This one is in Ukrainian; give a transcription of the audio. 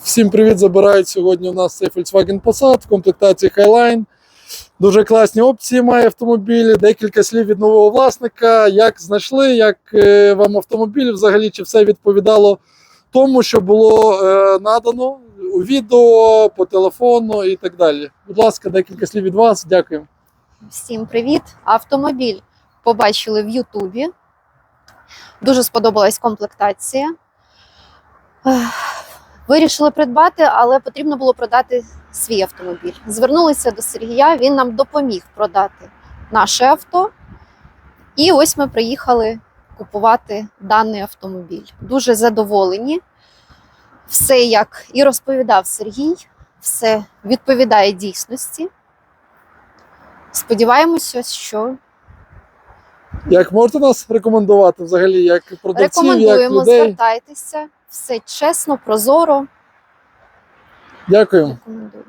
Всім привіт! Забирають сьогодні у нас цей Volkswagen Passat в комплектації Highline. Дуже класні опції має автомобіль. Декілька слів від нового власника. Як знайшли, як е, вам автомобіль, взагалі, чи все відповідало тому, що було е, надано у відео, по телефону і так далі. Будь ласка, декілька слів від вас. Дякую. Всім привіт! Автомобіль побачили в Ютубі. Дуже сподобалась комплектація. Вирішили придбати, але потрібно було продати свій автомобіль. Звернулися до Сергія, він нам допоміг продати наше авто. І ось ми приїхали купувати даний автомобіль. Дуже задоволені. Все, як і розповідав Сергій, все відповідає дійсності. Сподіваємося, що Як можете нас рекомендувати взагалі, як продавців, як рекомендуємо, людей? звертайтеся. Все чесно, прозоро. Дякую. Рекомендую.